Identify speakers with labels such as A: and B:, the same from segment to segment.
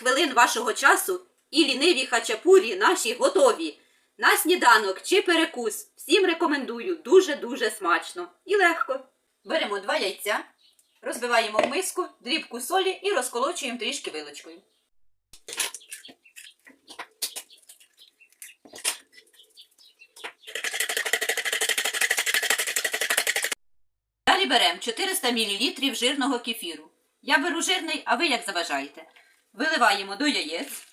A: хвилин вашого часу і ліниві хачапурі наші готові. На сніданок чи перекус. Всім рекомендую дуже-дуже смачно і легко. Беремо два яйця, розбиваємо в миску, дрібку солі і розколочуємо трішки вилочкою. Далі беремо 400 мл жирного кефіру. Я беру жирний, а ви як заважаєте. Виливаємо до яєць.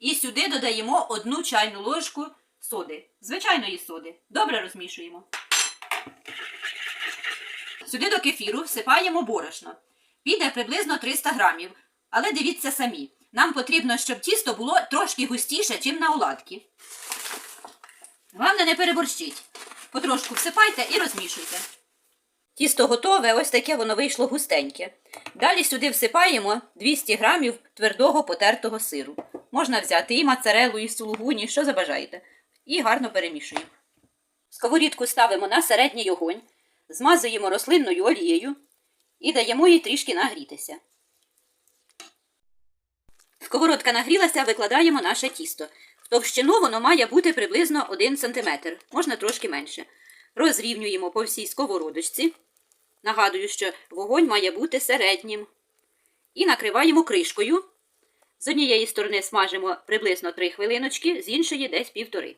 A: І сюди додаємо одну чайну ложку соди. Звичайної соди. Добре розмішуємо. Сюди до кефіру всипаємо борошно. Піде приблизно 300 грамів. Але дивіться самі. Нам потрібно, щоб тісто було трошки густіше, чим на оладки. Головне, не переборщіть. Потрошку всипайте і розмішуйте. Тісто готове, ось таке воно вийшло густеньке. Далі сюди всипаємо 200 грамів твердого потертого сиру. Можна взяти і моцарелу, і сулугуні, що забажаєте. І гарно перемішуємо. Сковорідку ставимо на середній огонь, змазуємо рослинною олією і даємо їй трішки нагрітися. Сковородка нагрілася, викладаємо наше тісто. В товщину воно має бути приблизно 1 см, можна трошки менше. Розрівнюємо по всій сковородочці. Нагадую, що вогонь має бути середнім. І накриваємо кришкою. З однієї сторони смажимо приблизно 3 хвилиночки, з іншої десь півтори.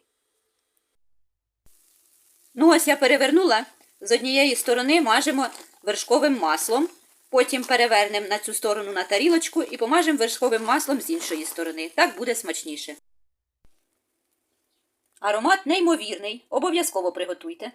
A: Ну, ось я перевернула. З однієї сторони мажемо вершковим маслом. Потім перевернемо на цю сторону на тарілочку і помажемо вершковим маслом з іншої сторони. Так буде смачніше. Аромат неймовірний. Обов'язково приготуйте.